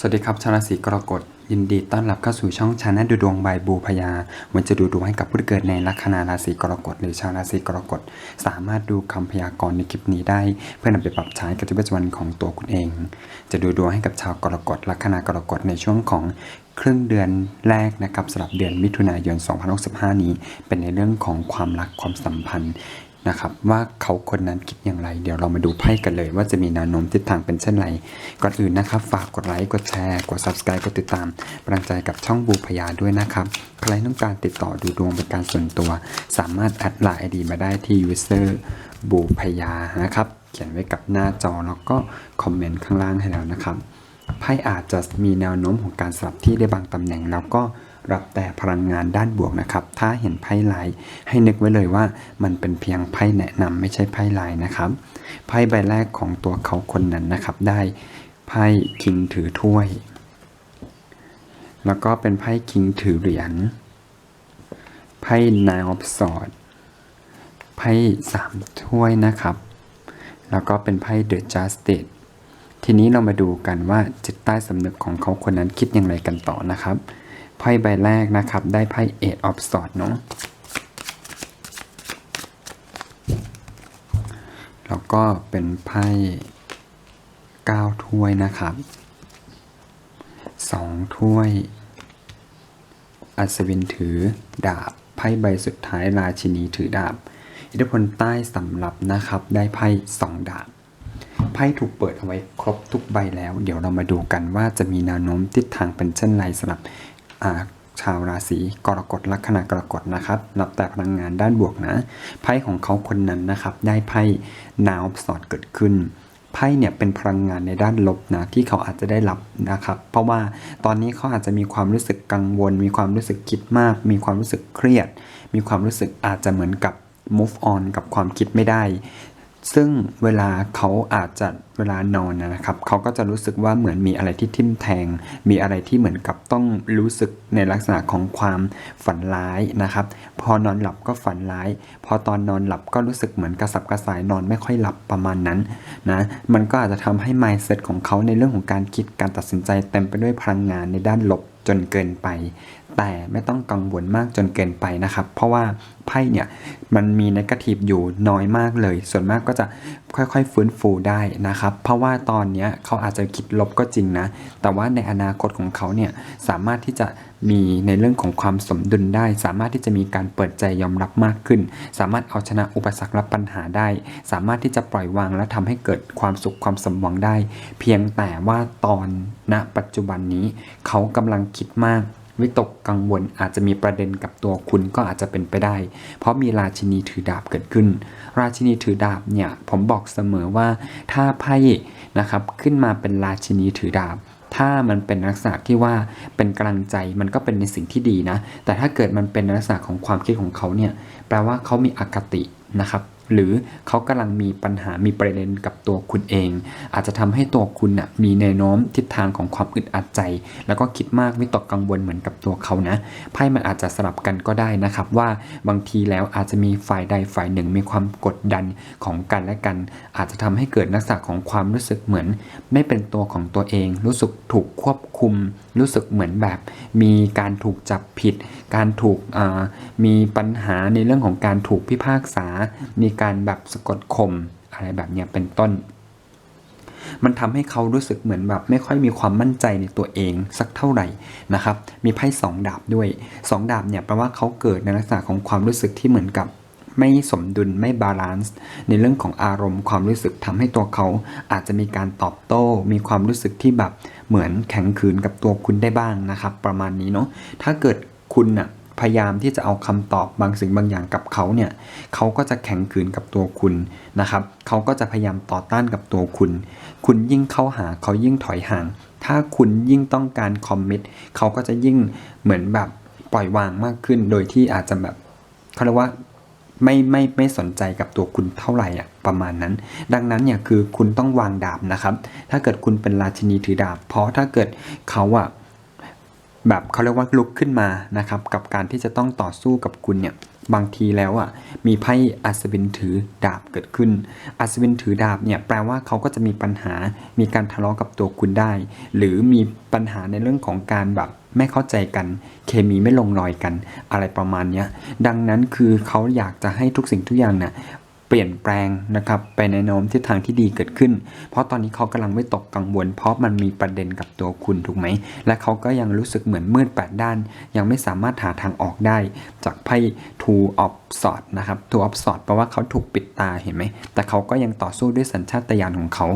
สวัสดีครับชาวราศีกรกฎยินดีต้อนรับเข้าสู่ช่องชาแนลดูดวงบายบูพยาวันจะดูดวงให้กับผู้เกิดในลัคนาราศีกรกฎหรือชาวราศีกรกฎสามารถดูคำพยากรณ์ในคลิปนี้ได้ เพื่อนำไปปรับใช้กับชีวิตประจำวันของตัวคุณเอง จะดูดวงให้กับชาวกรกฎลัคนากรกฎในช่วงของครึ่งเดือนแรกนะครับสำหรับเดือนมิถุนายน 2065 นี้ เป็นในเรื่องของความรักความสัมพันธ์ นะครับว่าเขาคนนั้นคิดอย่างไร เดี๋ยวเรามาดูไพ่กันเลย ว่าจะมีแนวโน้มทิศทางเป็นเช่นไร ก่อนอื่นนะครับ ฝากกดไลค์กดแชร์กด subscribe กดติดตามกำลังใจกับช่องบูพยาด้วยนะครับ ใครต้องการติดต่อดูดวงเป็นการส่วนตัว สามารถแอดไลน์ไอดีมาได้ที่ user บูพยานะครับ เขียนไว้กับหน้าจอแล้วก็คอมเมนต์ข้างล่างให้แล้วนะครับไพ่อาจจะมีแนวโน้มของการสลับที่ได้บางตำแหน่งแล้วก็ รับแต่พลังงานด้านบวกนะครับ ถ้าเห็นไพ่ลายให้นึกไว้เลยว่า มันเป็นเพียงไพ่แนะนำไม่ใช่ไพ่ลายนะครับไพ่ใบแรกของตัวเขาคนนั้นนะครับ ได้ไพ่คิงถือถ้วย แล้วก็เป็นไพ่คิงถือเหรียญไพ่นายออฟสอดไพ่สามถ้วยนะครับ แล้วก็เป็นไพ่เดอะจัสติสทีนี้เรามาดูกันว่าจิตใต้สำนึกของเขาคนนั้นคิดอย่างไรกันต่อนะครับ ไพ่ใบแรกนะครับ ได้ไพ่ Eight of Swords เนาะแล้วก็เป็นไพ่9ถ้วยนะครับ2ถ้วย อัศวินถือดาบ ไพ่ใบสุดท้ายราชินีถือดาบ อิทธิพลใต้สำหรับนะครับ ได้ไพ่สองดาบ ไพ่ถูกเปิดเอาไว้ครบทุกใบแล้ว เดี๋ยวเรามาดูกันว่าจะมีแนวโน้มทิศทางเป็นเช่นไรสำหรับ ชาวราศีกรกฎลัคนากรกฎนะครับรับแต่พลังงานด้านบวกนะไพ่ของเขาคนนั้นนะครับ ได้ไพ่นาวสอดเกิดขึ้นไพ่เนี่ยเป็นพลังงานในด้านลบนะที่เขาอาจจะได้รับนะครับ เพราะว่าตอนนี้เขาอาจจะมีความรู้สึกกังวล มีความรู้สึกคิดมาก มีความรู้สึกเครียด มีความรู้สึกอาจจะเหมือนกับ move on กับความคิดไม่ได้ ซึ่งเวลาเขาอาจจะเวลานอนนะครับ เขาก็จะรู้สึกว่าเหมือนมีอะไรที่ทิ่มแทง มีอะไรที่เหมือนกับต้องรู้สึกในลักษณะของความฝันร้ายนะครับ พอนอนหลับก็ฝันร้าย พอตอนนอนหลับก็รู้สึกเหมือนกระสับกระส่ายนอนไม่ค่อยหลับประมาณนั้นนะมันก็อาจจะทำให้ mindset ของเขาในเรื่องของการคิดการตัดสินใจเต็มไปด้วยพลังงานในด้านลบจนเกินไป แต่ไม่ต้องกังวลมากจนเกินไปนะครับ เพราะว่าไพ่เนี่ยมันมีนกาทีฟอยู่น้อยมากเลย ส่วนมากก็จะค่อยๆฟื้นฟูได้นะครับ เพราะว่าตอนนี้เขาอาจจะคิดลบก็จริงนะ แต่ว่าในอนาคตของเขาเนี่ยสามารถที่จะมีในเรื่องของความสมดุลได้ สามารถที่จะมีการเปิดใจยอมรับมากขึ้น สามารถเอาชนะอุปสรรคและปัญหาได้ สามารถที่จะปล่อยวางและทำให้เกิดความสุขความสมหวังได้ เพียงแต่ว่าตอนณปัจจุบันนี้เขากำลังคิดมาก วิตกกังวลอาจจะมีประเด็นกับตัวคุณก็อาจจะเป็นไปได้ เพราะมีราชินีถือดาบเกิดขึ้น ราชินีถือดาบเนี่ยผมบอกเสมอว่าถ้าไพ่นะครับขึ้นมาเป็นราชินีถือดาบถ้ามันเป็นลักษณะที่ว่าเป็นกำลังใจมันก็เป็นในสิ่งที่ดีนะ แต่ถ้าเกิดมันเป็นลักษณะของความคิดของเขาเนี่ยแปลว่าเขามีอคตินะครับ หรือเขากำลังมีปัญหามีประเด็นกับตัวคุณเอง อาจจะทำให้ตัวคุณน่ะมีแนวโน้มทิศทางของความอึดอัดใจ แล้วก็คิดมากวิตกกังวลเหมือนกับตัวเขานะไพ่มันอาจจะสลับกันก็ได้นะครับว่าบางทีแล้วอาจจะมีฝ่ายใดฝ่ายหนึ่งมีความกดดันของกันและกัน อาจจะทำให้เกิดลักษณะของความรู้สึกเหมือน ไม่เป็นตัวของตัวเอง รู้สึกถูกควบคุมรู้สึกเหมือนแบบมีการถูกจับผิด การถูกมีปัญหาในเรื่องของการถูกพิพากษา มีการแบบสะกดข่มอะไรแบบเนี้ยเป็นต้น มันทำให้เขารู้สึกเหมือนแบบไม่ค่อยมีความมั่นใจในตัวเองสักเท่าไหร่นะครับ มีไพ่สองดาบด้วยสองดาบเนี่ยแปลว่าเขาเกิดในลักษณะของความรู้สึกที่เหมือนกับ ไม่สมดุลไม่บาลานซ์ในเรื่องของอารมณ์ความรู้สึกทำให้ตัวเขาอาจจะมีการตอบโต้ มีความรู้สึกที่แบบเหมือนแข็งขืนกับตัวคุณได้บ้างนะครับ ประมาณนี้เนาะถ้าเกิดคุณน่ะพยายามที่จะเอาคำตอบบางสิ่งบางอย่างกับเขาเนี่ยเขาก็จะแข็งขืนกับตัวคุณนะครับเขาก็จะพยายามต่อต้านกับตัวคุณ คุณยิ่งเข้าหาเขายิ่งถอยห่าง ถ้าคุณยิ่งต้องการคอมมิตเขาก็จะยิ่งเหมือนแบบปล่อยวางมากขึ้น โดยที่อาจจะแบบเขาเรียกว่า ไม่ไม่ไม่สนใจกับตัวคุณเท่าไหร่อะประมาณนั้น ดังนั้นเนี่ยคือคุณต้องวางดาบนะครับ ถ้าเกิดคุณเป็นราชินีถือดาบ เพราะถ้าเกิดเขาอะแบบเขาเรียกว่าลุกขึ้นมานะครับกับการที่จะต้องต่อสู้กับคุณเนี่ยบางทีแล้วอะมีไพ่อัศวินถือดาบเกิดขึ้น อัศวินถือดาบเนี่ยแปลว่าเขาก็จะมีปัญหามีการทะเลาะกับตัวคุณได้ หรือมีปัญหาในเรื่องของการแบบ ไม่เข้าใจกัน เคมีไม่ลงรอยกัน อะไรประมาณเนี้ยดังนั้นคือเขาอยากจะให้ทุกสิ่งทุกอย่างเนี่ยเปลี่ยนแปลงนะครับไปในโน้มทิศทางที่ดีเกิดขึ้น เพราะตอนนี้เขากำลังไม่ตกกังวล เพราะมันมีประเด็นกับตัวคุณถูกไหม และเขาก็ยังรู้สึกเหมือนมืดแปดด้าน ยังไม่สามารถหาทางออกได้ จากไพ่ two of s w o r d นะครับ two of swords แปลว่าเขาถูกปิดตาเห็นไหม แต่เขาก็ยังต่อสู้ด้วยสัญชาตญาณของเขา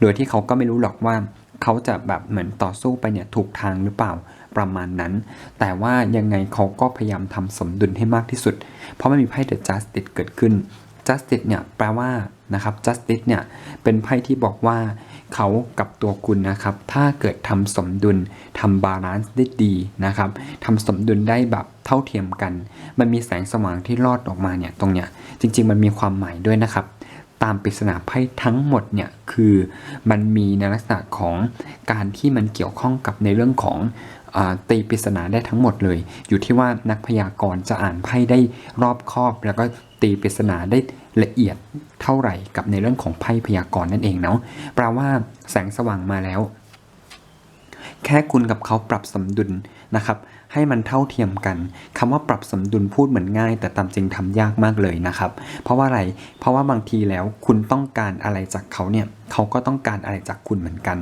โดยที่เขาก็ไม่รู้หรอกว่า เขาจะแบบเหมือนต่อสู้ไปเนี่ยถูกทางหรือเปล่า ประมาณนั้น แต่ว่ายังไงเขาก็พยายามทำสมดุลให้มากที่สุด เพราะมันมีไพ่ The Justice เกิดขึ้น Justice เนี่ยแปลว่านะครับ Justice เนี่ยเป็นไพ่ที่บอกว่าเขากับตัวคุณนะครับ ถ้าเกิดทำสมดุลทำบาลานซ์ได้ดีนะครับทำสมดุลได้แบบเท่าเทียมกัน มันมีแสงสว่างที่รอดออกมาเนี่ยตรงเนี้ยจริง ๆ มันมีความหมายด้วยนะครับตามปริศนาไพ่ทั้งหมดเนี่ยคือมันมีในลักษณะของการที่มันเกี่ยวข้องกับในเรื่องของ ตีปริศนาได้ทั้งหมดเลย อยู่ที่ว่านักพยากรณ์จะอ่านไพ่ได้รอบคอบ แล้วก็ตีปริศนาได้ละเอียดเท่าไหร่กับในเรื่องของไพ่พยากรณ์นั่นเองเนาะแปลว่าแสงสว่างมาแล้ว แค่คุณกับเขาปรับสมดุลนะครับ ให้มันเท่าเทียมกันคำว่าปรับสมดุลพูดเหมือนง่าย แต่ตามจริงทำยากมากเลยนะครับ เพราะว่าอะไร เพราะว่าบางทีแล้วคุณต้องการอะไรจากเขาเนี่ยเขาก็ต้องการอะไรจากคุณเหมือนกัน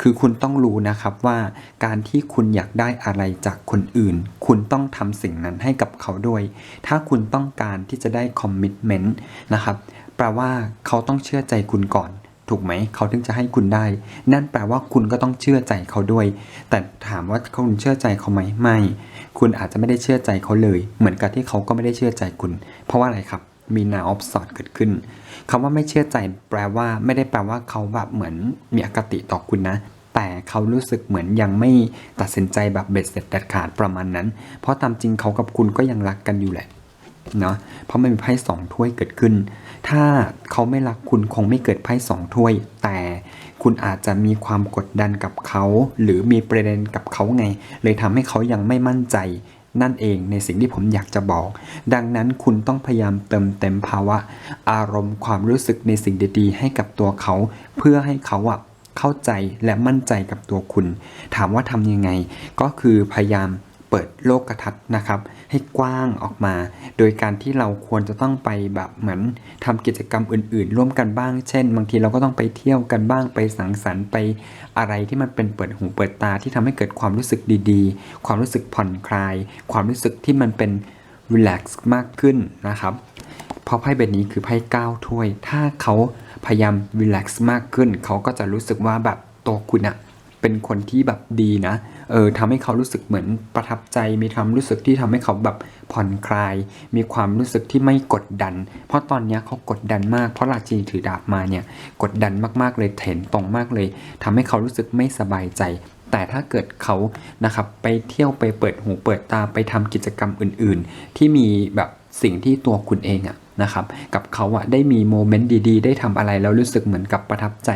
คือคุณต้องรู้นะครับว่าการที่คุณอยากได้อะไรจากคนอื่น คุณต้องทำสิ่งนั้นให้กับเขาด้วย ถ้าคุณต้องการที่จะได้คอมมิ t เมนต์นะครับแปลว่าเขาต้องเชื่อใจคุณก่อน ถูกไหมเขาถึงจะให้คุณได้ นั่นแปลว่าคุณก็ต้องเชื่อใจเขาด้วย แต่ถามว่าคุณเชื่อใจเขาไหมไม่ คุณอาจจะไม่ได้เชื่อใจเขาเลย เหมือนกับที่เขาก็ไม่ได้เชื่อใจคุณ เพราะว่าอะไรครับมีนาออฟสอดเกิดขึ้นคำว่าไม่เชื่อใจแปลว่า ไม่ได้แปลว่าเขาแบบเหมือนมีอคติต่อคุณนะ แต่เขารู้สึกเหมือนยังไม่ตัดสินใจแบบเบ็ดเสร็จเด็ดขาดประมาณนั้น เพราะตามจริงเขากับคุณก็ยังรักกันอยู่แหละเนาะเพราะมันมีไพ่สองถ้วยเกิดขึ้น ถ้าเขาไม่รักคุณคงไม่เกิดไพ่สองถ้วย แต่คุณอาจจะมีความกดดันกับเขา หรือมีประเด็นกับเขาไง เลยทำให้เขายังไม่มั่นใจนั่นเองในสิ่งที่ผมอยากจะบอก ดังนั้นคุณต้องพยายามเติมเต็มภาวะ อารมณ์ความรู้สึกในสิ่งดีๆ ให้กับตัวเขา เพื่อให้เขาอะเข้าใจและมั่นใจกับตัวคุณ ถามว่าทำยังไง ก็คือพยายาม เปิดโลกทัศน์นะครับ ให้กว้างออกมา โดยการที่เราควรจะต้องไปแบบเหมือนทำกิจกรรมอื่น ๆ ร่วมกันบ้าง เช่น บางทีเราก็ต้องไปเที่ยวกันบ้างไปสังสรรค์ไปอะไรที่มันเป็นเปิดหูเปิดตาที่ทำให้เกิดความรู้สึกดีๆ ความรู้สึกผ่อนคลาย ความรู้สึกที่มันเป็นรีแลกซ์มากขึ้นนะครับเพราะไพ่ใบนี้คือไพ่ก้าถ้วย ถ้าเขาพยายามรีแลกซ์มากขึ้น เขาก็จะรู้สึกว่าแบบตัวคุณอะ เป็นคนที่แบบดีนะ เออทำให้เขารู้สึกเหมือนประทับใจ มีความรู้สึกที่ทำให้เขาแบบผ่อนคลาย มีความรู้สึกที่ไม่กดดัน เพราะตอนนี้เขากดดันมาก เพราะราชินีถือดาบมาเนี่ย กดดันมากๆเลยเถนตรงมากเลยทำให้เขารู้สึกไม่สบายใจแต่ถ้าเกิดเขานะครับไปเที่ยวไปเปิดหูเปิดตาไปทำกิจกรรมอื่น ๆ ที่มีแบบ สิ่งที่ตัวคุณเองอะนะครับกับเขาอะได้มีโมเมนต์ดีๆ ได้ทำอะไรแล้วรู้สึกเหมือนกับประทับใจ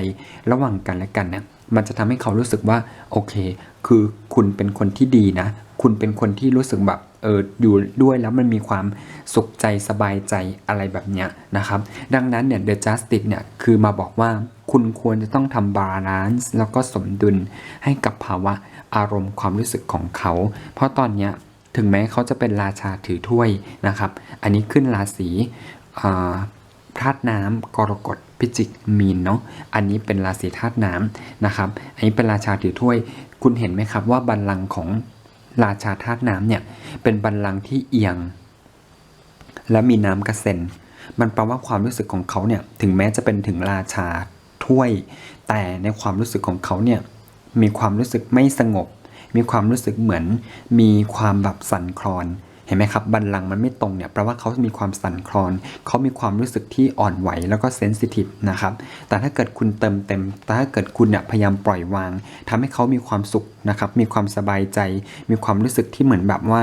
ระหว่างกันและกันเนี่ยมันจะทำให้เขารู้สึกว่าโอเค คือคุณเป็นคนที่ดีนะ คุณเป็นคนที่รู้สึกแบบเอออยู่ด้วยแล้วมันมีความสุขใจสบายใจอะไรแบบเนี้ยนะครับ ดังนั้นเนี่ย The Justice เนี่ยคือมาบอกว่าคุณควรจะต้องทำบาลานซ์แล้วก็สมดุลให้กับภาวะอารมณ์ความรู้สึกของเขา เพราะตอนเนี้ย ถึงแม้เขาจะเป็นราชาถือถ้วยนะครับ อันนี้ขึ้นราศีธาตุน้ำกรกฎพิจิกมีนเนาะอันนี้เป็นราศีธาตุน้ำนะครับ อันนี้เป็นราชาถือถ้วย คุณเห็นไหมครับว่าบัลลังก์ของราชาธาตุน้ำเนี่ยเป็นบัลลังก์ที่เอียง และมีน้ำกระเซ็นมันแปลว่าความรู้สึกของเขาเนี่ยถึงแม้จะเป็นถึงราชาถ้วย แต่ในความรู้สึกของเขาเนี่ยมีความรู้สึกไม่สงบ มีความรู้สึกเหมือน มีความแบบสั่นคลอน เห็นไหมครับ บัลลังก์มันไม่ตรงเนี่ยแปลว่าเขามีความสั่นคลอน เขามีความรู้สึกที่อ่อนไหวแล้วก็เซนซิทีฟนะครับ แต่ถ้าเกิดคุณเติมเต็ม แต่ถ้าเกิดคุณเนี่ยพยายามปล่อยวางทำให้เขามีความสุขนะครับ มีความสบายใจ มีความรู้สึกที่เหมือนแบบว่า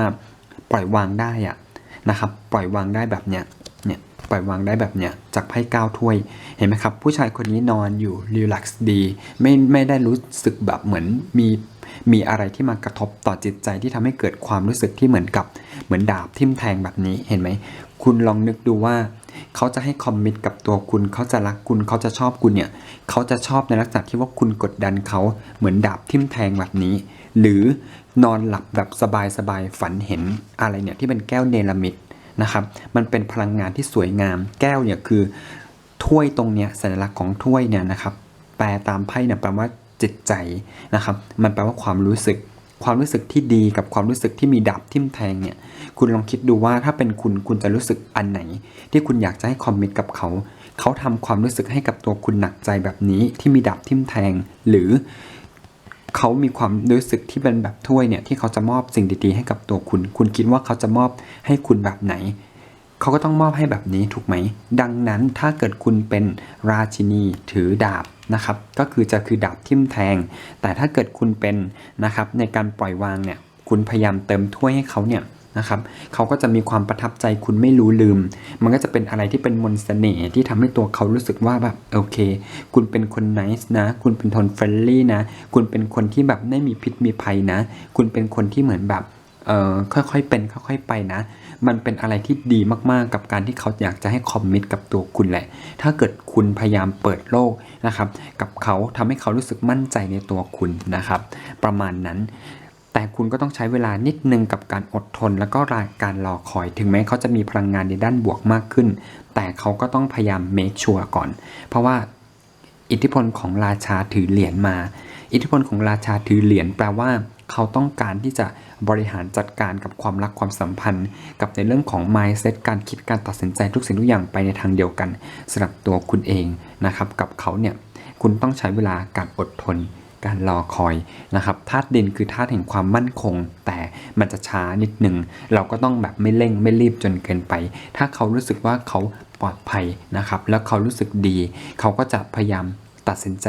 ปล่อยวางได้อะนะครับ ปล่อยวางได้แบบเนี้ยเนี่ยปล่อยวางได้แบบเนี้ยจากไพ่ก้าถ้วยเห็นไหมครับ ผู้ชายคนนี้นอนอยู่รีแลกซ์ดีไม่ไม่ได้รู้สึกแบบเหมือนมี มีอะไรที่มากระทบต่อจิตใจที่ทำให้เกิดความรู้สึกที่เหมือนกับเหมือนดาบทิ่มแทงแบบนี้เห็นไหม คุณลองนึกดูว่า เขาจะให้คอมมิตกับตัวคุณ เขาจะรักคุณ เขาจะชอบคุณเนี่ย เขาจะชอบในลักษณะที่ว่าคุณกดดันเขาเหมือนดาบทิ่มแทงแบบนี้ หรือนอนหลับแบบสบายๆฝันเห็นอะไรเนี่ยที่เป็นแก้วเนลามิดนะครับ มันเป็นพลังงานที่สวยงาม แก้วเนี่ยคือถ้วยตรงเนี้ยสัญลักษณ์ของถ้วยเนี่ยนะครับ แปลตามไพ่เนี่ยแปลว่า จิตใจนะครับ มันแปลว่าความรู้สึก ความรู้สึกที่ดีกับความรู้สึกที่มีดาบทิ่มแทงเนี่ย คุณลองคิดดูว่าถ้าเป็นคุณคุณจะรู้สึกอันไหน ที่คุณอยากจะให้คอมมิตกับเขา เขาทำความรู้สึกให้กับตัวคุณหนักใจแบบนี้ที่มีดาบทิ่มแทง หรือเขามีความรู้สึกที่เป็นแบบถ้วยเนี่ยที่เขาจะมอบสิ่งดีๆให้กับตัวคุณ คุณคิดว่าเขาจะมอบให้คุณแบบไหน เขาก็ต้องมอบให้แบบนี้ถูกไหม ดังนั้นถ้าเกิดคุณเป็นราชินีถือดาบนะครับ ก็คือจะคือดาบทิ่มแทง แต่ถ้าเกิดคุณเป็นนะครับในการปล่อยวางเนี่ย คุณพยายามเติมถ้วยให้เขาเนี่ยนะครับเขาก็จะมีความประทับใจคุณไม่รู้ลืม มันก็จะเป็นอะไรที่เป็นมนต์เสน่ห์ที่ทำให้ตัวเขารู้สึกว่าแบบโอเค คุณเป็นคนไนส์นะ คุณเป็นคนเฟรนลี่นะ คุณเป็นคนที่แบบไม่มีพิษมีภัยนะ คุณเป็นคนที่เหมือนแบบเอ่อค่อยๆเป็นค่อยๆไปนะ มันเป็นอะไรที่ดีมากๆ กับการที่เขาอยากจะให้คอมมิตกับตัวคุณแหละ ถ้าเกิดคุณพยายามเปิดโลกนะครับ กับเขาทำให้เขารู้สึกมั่นใจในตัวคุณนะครับ ประมาณนั้นแต่คุณก็ต้องใช้เวลานิดนึงกับการอดทน แล้วก็รการรอคอย ถึงแม้เขาจะมีพลังงานในด้านบวกมากขึ้น แต่เขาก็ต้องพยายามเมคชัวร์ก่อน เพราะว่าอิทธิพลของราชาถือเหรียญมา อิทธิพลของราชาถือเหรียญแปลว่า เขาต้องการที่จะบริหารจัดการกับความรักความสัมพันธ์ กับในเรื่องของ mindset การคิดการตัดสินใจทุกสิ่งทุกอย่างไปในทางเดียวกันสำหรับตัวคุณเองนะครับ กับเขาเนี่ยคุณต้องใช้เวลาการอดทนการรอคอยนะครับธาตุดินคือธาตุแห่งความมั่นคง แต่มันจะช้านิดหนึ่ง เราก็ต้องแบบไม่เร่งไม่รีบจนเกินไป ถ้าเขารู้สึกว่าเขาปลอดภัยนะครับ แล้วเขารู้สึกดี เขาก็จะพยายามตัดสินใจ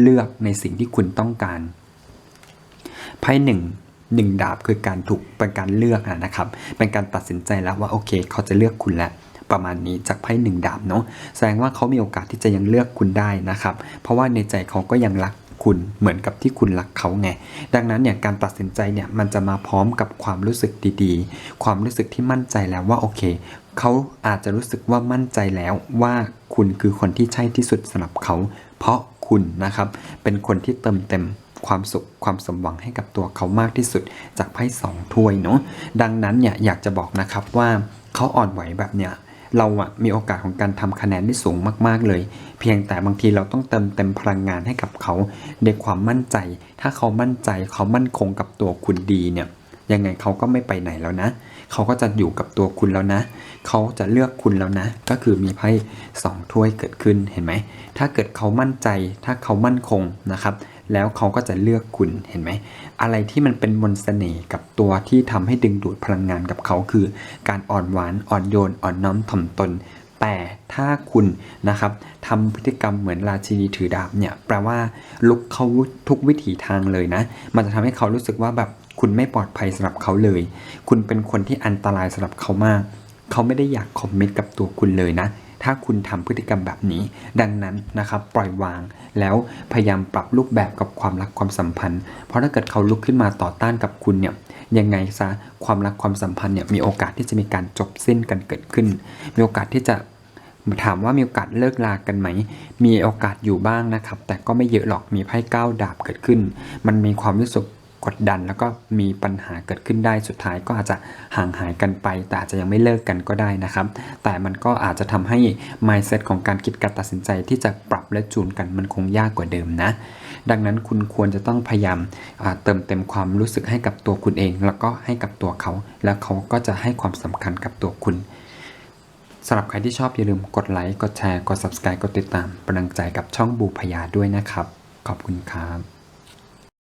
เลือกในสิ่งที่คุณต้องการ ไพ่หนึ่งหนึ่งดาบคือการถูกเป็นการเลือกนะครับ เป็นการตัดสินใจแล้วว่าโอเค เขาจะเลือกคุณแล้วประมาณนี้จากไพ่หนึ่งดาบเนาะแสดงว่าเขามีโอกาสที่จะยังเลือกคุณได้นะครับ เพราะว่าในใจเขาก็ยังรักคุณเหมือนกับที่คุณรักเขาไง ดังนั้นเนี่ยการตัดสินใจเนี่ยมันจะมาพร้อมกับความรู้สึกดีๆ ความรู้สึกที่มั่นใจแล้วว่าโอเคเขาอาจจะรู้สึกว่ามั่นใจแล้วว่าคุณคือคนที่ใช่ที่สุดสำหรับเขา เพราะคุณนะครับเป็นคนที่เติมเต็ม ความสุขความสมหวังให้กับตัวเขามากที่สุดจากไพ่สองถ้วยเนาะดังนั้นเนี่ยอยากจะบอกนะครับว่าเขาอ่อนไหวแบบเนี้ยเราอะมีโอกาสของการทำคะแนนได้สูงมาก ๆ เลย เพียงแต่บางทีเราต้องเติมเต็มพลังงานให้กับเขาในความมั่นใจ ถ้าเขามั่นใจเขามั่นคงกับตัวคุณดีเนี่ยยังไงเขาก็ไม่ไปไหนแล้วนะ เขาก็จะอยู่กับตัวคุณแล้วนะ เขาจะเลือกคุณแล้วนะ ก็คือมีไพ่สองถ้วยเกิดขึ้นเห็นไหม ถ้าเกิดเขามั่นใจ ถ้าเขามั่นคงนะครับ แล้วเขาก็จะเลือกคุณเห็นไหม อะไรที่มันเป็นมนต์เสน่ห์กับตัวที่ทำให้ดึงดูดพลังงานกับเขาคือ การอ่อนหวานอ่อนโยนอ่อนน้อมถ่อมตน แต่ถ้าคุณนะครับทำพฤติกรรมเหมือนราชินีถือดาบเนี่ยแปลว่าลุกเขาทุกวิถีทางเลยนะ มันจะทำให้เขารู้สึกว่าแบบคุณไม่ปลอดภัยสำหรับเขาเลย คุณเป็นคนที่อันตรายสำหรับเขามาก เขาไม่ได้อยากคอมมิตกับตัวคุณเลยนะ ถ้าคุณทำพฤติกรรมแบบนี้ ดังนั้นนะครับปล่อยวาง แล้วพยายามปรับรูปแบบกับความรักความสัมพันธ์ เพราะถ้าเกิดเขาลุกขึ้นมาต่อต้านกับคุณเนี่ยยังไงซะความรักความสัมพันธ์เนี่ยมีโอกาสที่จะมีการจบสิ้นกันเกิดขึ้น มีโอกาสที่จะถามว่ามีโอกาสเลิกลากันไหม มีโอกาสอยู่บ้างนะครับ แต่ก็ไม่เยอะหรอกมีไพ่เก้าดาบเกิดขึ้น มันมีความรู้สึก กดดัน แล้วก็มีปัญหาเกิดขึ้นได้สุดท้ายก็อาจจะห่างหายกันไป แต่อาจจะยังไม่เลิกกันก็ได้นะครับ แต่มันก็อาจจะทำให้ mindset ของการคิดการตัดสินใจที่จะปรับและจูนกันมันคงยากกว่าเดิมนะ ดังนั้นคุณควรจะต้องพยายามเติมเต็มความรู้สึกให้กับตัวคุณเอง แล้วก็ให้กับตัวเขา แล้วเขาก็จะให้ความสำคัญกับตัวคุณสำหรับใครที่ชอบอย่าลืมกดไลค์ กดแชร์ กด subscribe กดติดตามเป็นกำลังใจกับช่องบูพยาด้วยนะครับ ขอบคุณครับ